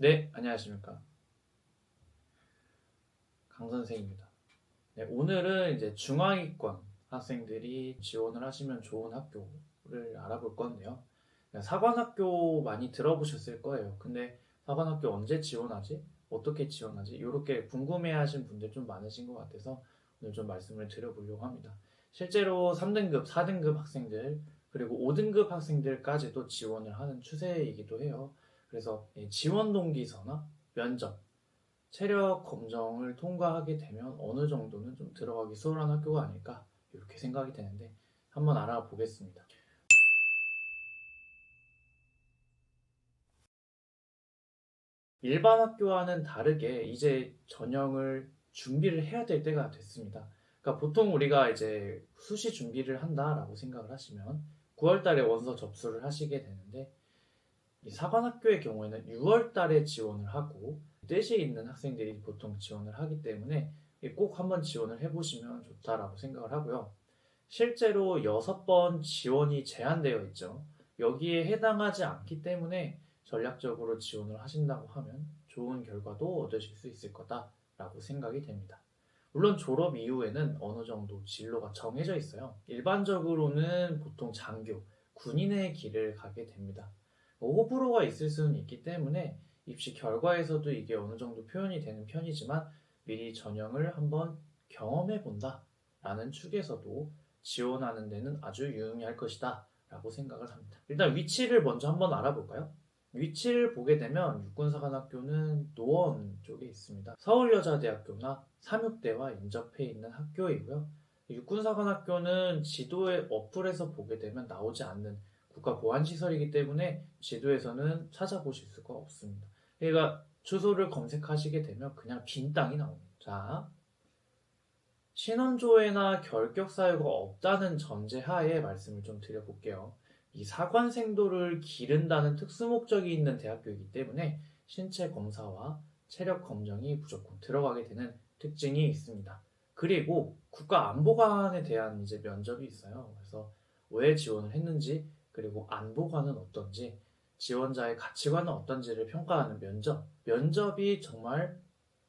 네, 안녕하십니까. 강 선생입니다. 네, 오늘은 이제 중앙이권 학생들이 지원을 하시면 좋은 학교를 알아볼 건데요. 네, 사관학교 많이 들어보셨을 거예요. 근데 사관학교 언제 지원하지? 어떻게 지원하지? 이렇게 궁금해 하신 분들 좀 많으신 것 같아서 오늘 좀 말씀을 드려보려고 합니다. 실제로 3등급, 4등급 학생들 그리고 5등급 학생들까지도 지원을 하는 추세이기도 해요. 그래서 이 지원 동기서나 면접, 체력 검정을 통과하게 되면 어느 정도는 좀 들어가기 수월한 학교가 아닐까 이렇게 생각이 되는데 한번 알아보겠습니다. 일반 학교와는 다르게 이제 전형을 준비를 해야 될 때가 됐습니다. 그러니까 보통 우리가 이제 수시 준비를 한다라고 생각을 하시면 9월 달에 원서 접수를 하시게 되는데 이 사관학교의 경우에는 6월 달에 지원을 하고 뜻이 있는 학생들이 보통 지원을 하기 때문에 꼭 한번 지원을 해보시면 좋다라고 생각을 하고요. 실제로 6번 지원이 제한되어 있죠. 여기에 해당하지 않기 때문에 전략적으로 지원을 하신다고 하면 좋은 결과도 얻으실 수 있을 거다라고 생각이 됩니다. 물론 졸업 이후에는 어느 정도 진로가 정해져 있어요. 일반적으로는 보통 장교, 군인의 길을 가게 됩니다. 뭐 호불호가 있을 수는 있기 때문에 입시 결과에서도 이게 어느 정도 표현이 되는 편이지만 미리 전형을 한번 경험해 본다라는 축에서도 지원하는 데는 아주 유용할 것이다 라고 생각을 합니다. 일단 위치를 먼저 한번 알아볼까요? 위치를 보게 되면 육군사관학교는 노원 쪽에 있습니다. 서울여자대학교나 삼육대와 인접해 있는 학교이고요. 육군사관학교는 지도의 어플에서 보게 되면 나오지 않는 국가 보안 시설이기 때문에 지도에서는 찾아보실 수가 없습니다. 그러니까 주소를 검색하시게 되면 그냥 빈 땅이 나옵니다. 자, 신원조회나 결격 사유가 없다는 전제하에 말씀을 좀 드려볼게요. 이 사관생도를 기른다는 특수 목적이 있는 대학교이기 때문에 신체 검사와 체력 검정이 무조건 들어가게 되는 특징이 있습니다. 그리고 국가안보관에 대한 이제 면접이 있어요. 그래서 왜 지원을 했는지 그리고 안보관은 어떤지 지원자의 가치관은 어떤지를 평가하는 면접. 면접이 정말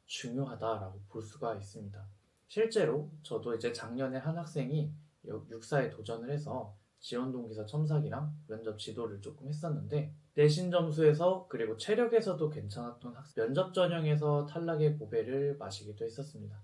중요하다라고 볼 수가 있습니다. 실제로 저도 이제 작년에 한 학생이 육사에 도전을 해서 지원 동기서 첨삭이랑 면접 지도를 조금 했었는데 내신 점수에서 그리고 체력에서도 괜찮았던 학생 면접 전형에서 탈락의 고배를 마시기도 했었습니다.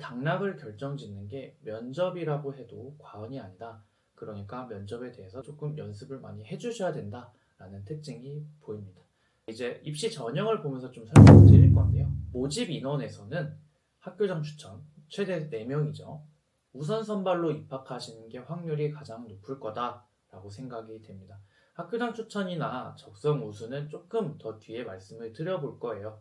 당락을 결정짓는 게 면접이라고 해도 과언이 아니다. 그러니까 면접에 대해서 조금 연습을 많이 해주셔야 된다라는 특징이 보입니다. 이제 입시 전형을 보면서 좀 설명을 드릴 건데요. 모집 인원에서는 학교장 추천 최대 4명이죠. 우선 선발로 입학하시는 게 확률이 가장 높을 거다라고 생각이 됩니다. 학교장 추천이나 적성 우수는 조금 더 뒤에 말씀을 드려볼 거예요.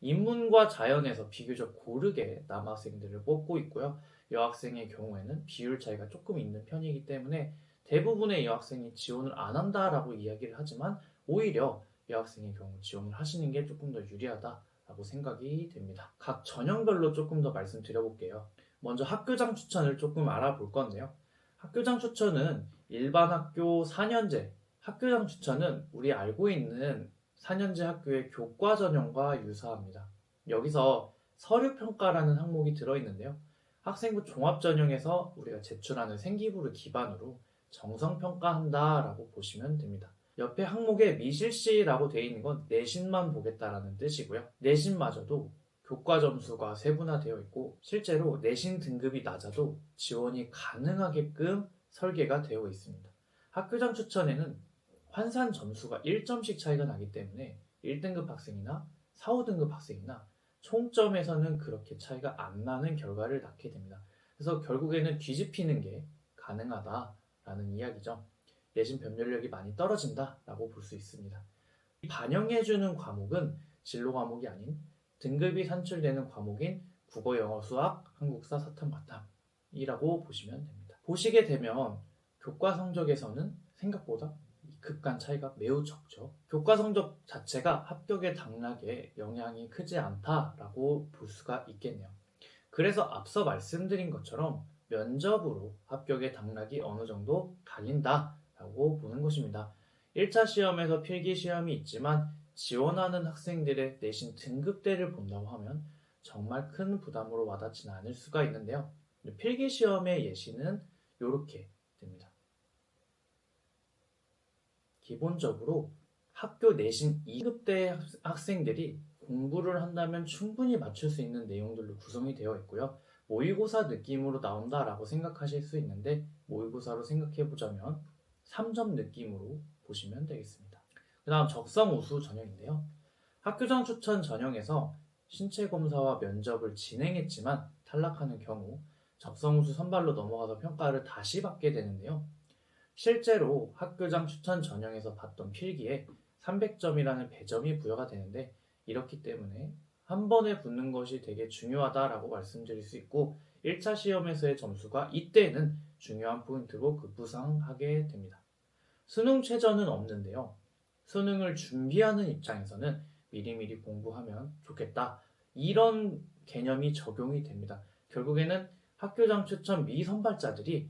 인문과 자연에서 비교적 고르게 남학생들을 뽑고 있고요. 여학생의 경우에는 비율 차이가 조금 있는 편이기 때문에 대부분의 여학생이 지원을 안 한다라고 이야기를 하지만 오히려 여학생의 경우 지원을 하시는 게 조금 더 유리하다라고 생각이 됩니다. 각 전형별로 조금 더 말씀드려볼게요. 먼저 학교장 추천을 조금 알아볼 건데요. 학교장 추천은 일반 학교 4년제, 학교장 추천은 우리 알고 있는 4년제 학교의 교과 전형과 유사합니다. 여기서 서류 평가라는 항목이 들어있는데요. 학생부 종합 전형에서 우리가 제출하는 생기부를 기반으로 정성평가한다라고 보시면 됩니다. 옆에 항목에 미실시라고 되어 있는 건 내신만 보겠다라는 뜻이고요. 내신마저도 교과 점수가 세분화되어 있고 실제로 내신 등급이 낮아도 지원이 가능하게끔 설계가 되어 있습니다. 학교장 추천에는 환산 점수가 1점씩 차이가 나기 때문에 1등급 학생이나 4, 5등급 학생이나 총점에서는 그렇게 차이가 안 나는 결과를 낳게 됩니다. 그래서 결국에는 뒤집히는 게 가능하다라는 이야기죠. 내신 변별력이 많이 떨어진다라고 볼 수 있습니다. 반영해주는 과목은 진로 과목이 아닌 등급이 산출되는 과목인 국어, 영어, 수학, 한국사, 사탐, 과탐이라고 보시면 됩니다. 보시게 되면 교과 성적에서는 생각보다 급간 차이가 매우 적죠. 교과 성적 자체가 합격의 당락에 영향이 크지 않다라고 볼 수가 있겠네요. 그래서 앞서 말씀드린 것처럼 면접으로 합격의 당락이 어느 정도 갈린다라고 보는 것입니다. 1차 시험에서 필기 시험이 있지만 지원하는 학생들의 내신 등급대를 본다고 하면 정말 큰 부담으로 와닿지는 않을 수가 있는데요. 필기 시험의 예시는 이렇게 됩니다. 기본적으로 학교 내신 2급대 학생들이 공부를 한다면 충분히 맞출 수 있는 내용들로 구성이 되어 있고요. 모의고사 느낌으로 나온다라고 생각하실 수 있는데 모의고사로 생각해 보자면 3점 느낌으로 보시면 되겠습니다. 그 다음 적성 우수 전형인데요. 학교장 추천 전형에서 신체 검사와 면접을 진행했지만 탈락하는 경우 적성 우수 선발로 넘어가서 평가를 다시 받게 되는데요. 실제로 학교장 추천 전형에서 봤던 필기에 300점이라는 배점이 부여가 되는데 이렇기 때문에 한 번에 붙는 것이 되게 중요하다라고 말씀드릴 수 있고 1차 시험에서의 점수가 이때는 중요한 포인트로 급부상하게 됩니다. 수능 최저는 없는데요. 수능을 준비하는 입장에서는 미리미리 공부하면 좋겠다. 이런 개념이 적용이 됩니다. 결국에는 학교장 추천 미선발자들이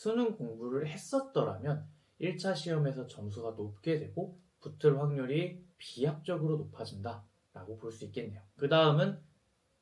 수- 수능 공부를 했었더라면 1차 시험에서 점수가 높게 되고 붙을 확률이 비약적으로 높아진다 라고 볼 수 있겠네요. 그 다음은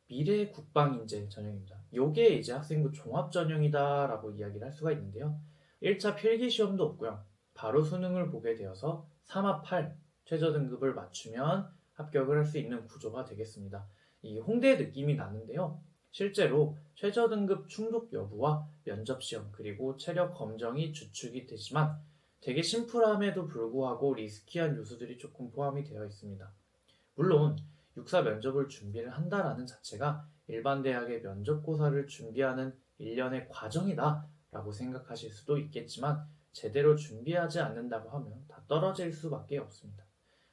미래 국방인재 전형입니다. 요게 이제 학생부 종합 전형이다 라고 이야기를 할 수가 있는데요. 1차 필기 시험도 없고요. 바로 수능을 보게 되어서 3합 8 최저 등급을 맞추면 합격을 할 수 있는 구조가 되겠습니다. 이 홍대 느낌이 나는데요. 실제로 최저 등급 충족 여부와 면접 시험 그리고 체력 검정이 주축이 되지만 되게 심플함에도 불구하고 리스키한 요소들이 조금 포함이 되어 있습니다. 물론 육사 면접을 준비를 한다라는 자체가 일반 대학의 면접고사를 준비하는 일련의 과정이다 라고 생각하실 수도 있겠지만 제대로 준비하지 않는다고 하면 다 떨어질 수밖에 없습니다.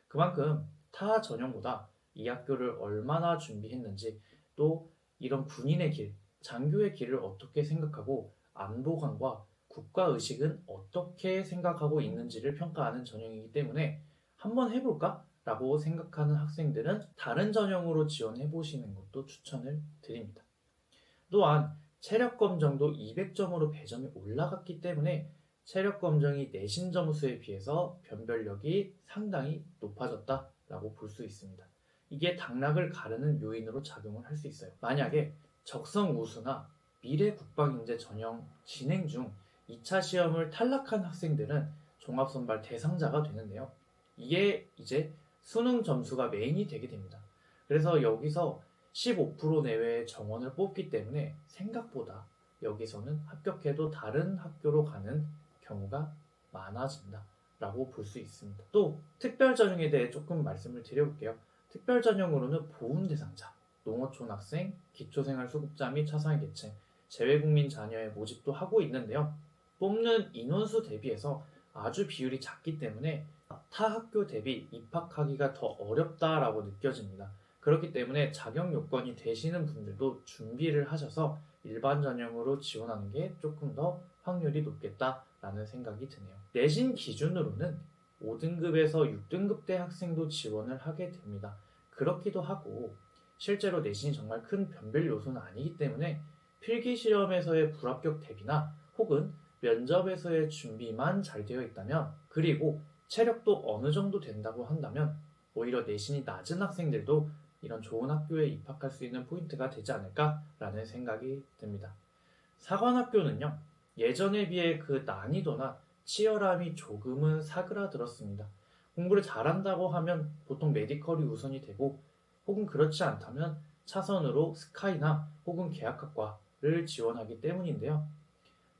그만큼 타 전형보다 이 학교를 얼마나 준비했는지 또 이런 군인의 길, 장교의 길을 어떻게 생각하고 안보관과 국가의식은 어떻게 생각하고 있는지를 평가하는 전형이기 때문에 한번 해볼까? 라고 생각하는 학생들은 다른 전형으로 지원해 보시는 것도 추천을 드립니다. 또한 체력 검정도 200점으로 배점이 올라갔기 때문에 체력 검정이 내신 점수에 비해서 변별력이 상당히 높아졌다라고 볼 수 있습니다. 이게 당락을 가르는 요인으로 작용을 할 수 있어요. 만약에 적성 우수나 미래 국방인재 전형 진행 중 2차 시험을 탈락한 학생들은 종합선발 대상자가 되는데요. 이게 이제 수능 점수가 메인이 되게 됩니다. 그래서 여기서 15% 내외의 정원을 뽑기 때문에 생각보다 여기서는 합격해도 다른 학교로 가는 경우가 많아진다 라고 볼 수 있습니다. 또 특별 전형에 대해 조금 말씀을 드려볼게요. 특별 전형으로는 보훈 대상자, 농어촌 학생, 기초생활수급자 및 차상위 계층, 재외국민 자녀의 모집도 하고 있는데요. 뽑는 인원수 대비해서 아주 비율이 작기 때문에 타 학교 대비 입학하기가 더 어렵다라고 느껴집니다. 그렇기 때문에 자격 요건이 되시는 분들도 준비를 하셔서 일반 전형으로 지원하는 게 조금 더 확률이 높겠다라는 생각이 드네요. 내신 기준으로는 5등급에서 6등급 대 학생도 지원을 하게 됩니다. 그렇기도 하고 실제로 내신이 정말 큰 변별 요소는 아니기 때문에 필기 시험에서의 불합격 대비나 혹은 면접에서의 준비만 잘 되어 있다면 그리고 체력도 어느 정도 된다고 한다면 오히려 내신이 낮은 학생들도 이런 좋은 학교에 입학할 수 있는 포인트가 되지 않을까라는 생각이 듭니다. 사관학교는요 예전에 비해 그 난이도나 치열함이 조금은 사그라들었습니다. 공부를 잘한다고 하면 보통 메디컬이 우선이 되고 혹은 그렇지 않다면 차선으로 스카이나 혹은 계약학과를 지원하기 때문인데요.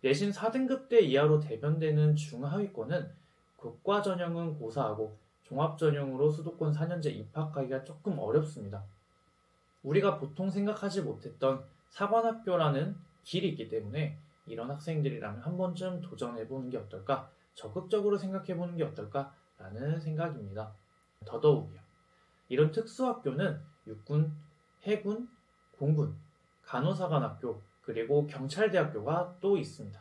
내신 4등급 대 이하로 대변되는 중하위권은 국과 전형은 고사하고 종합 전형으로 수도권 4년제 입학하기가 조금 어렵습니다. 우리가 보통 생각하지 못했던 사관학교라는 길이 있기 때문에 이런 학생들이라면 한 번쯤 도전해보는 게 어떨까? 적극적으로 생각해보는 게 어떨까 라는 생각입니다. 더더욱이요. 이런 특수학교는 육군, 해군, 공군, 간호사관학교, 그리고 경찰대학교가 또 있습니다.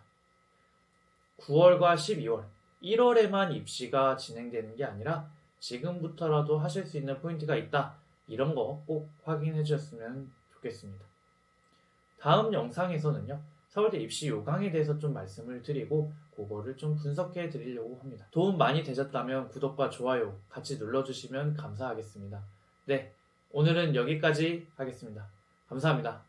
9월과 12월, 1월에만 입시가 진행되는 게 아니라 지금부터라도 하실 수 있는 포인트가 있다. 이런 거 꼭 확인해 주셨으면 좋겠습니다. 다음 영상에서는요. 서울대 입시 요강에 대해서 좀 말씀을 드리고 그거를 좀 분석해 드리려고 합니다. 도움 많이 되셨다면 구독과 좋아요 같이 눌러주시면 감사하겠습니다. 네, 오늘은 여기까지 하겠습니다. 감사합니다.